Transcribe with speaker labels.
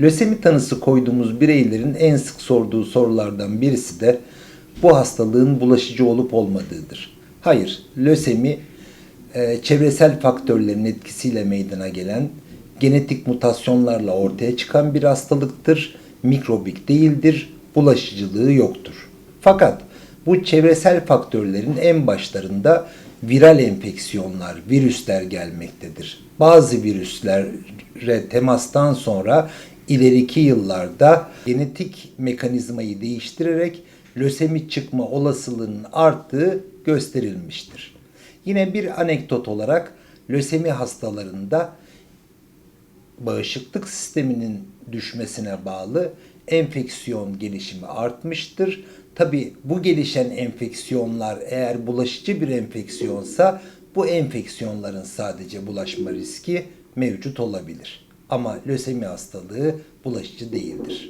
Speaker 1: Lösemi tanısı koyduğumuz bireylerin en sık sorduğu sorulardan birisi de bu hastalığın bulaşıcı olup olmadığıdır. Hayır, lösemi e, çevresel faktörlerin etkisiyle meydana gelen genetik mutasyonlarla ortaya çıkan bir hastalıktır. Mikrobik değildir, bulaşıcılığı yoktur. Fakat bu çevresel faktörlerin en başlarında viral enfeksiyonlar, virüsler gelmektedir. Bazı virüslere temastan sonra ileriki yıllarda genetik mekanizmayı değiştirerek lösemi çıkma olasılığının arttığı gösterilmiştir. Yine bir anekdot olarak lösemi hastalarında bağışıklık sisteminin düşmesine bağlı enfeksiyon gelişimi artmıştır. Tabi bu gelişen enfeksiyonlar eğer bulaşıcı bir enfeksiyonsa bu enfeksiyonların sadece bulaşma riski mevcut olabilir. Ama lösemi hastalığı bulaşıcı değildir.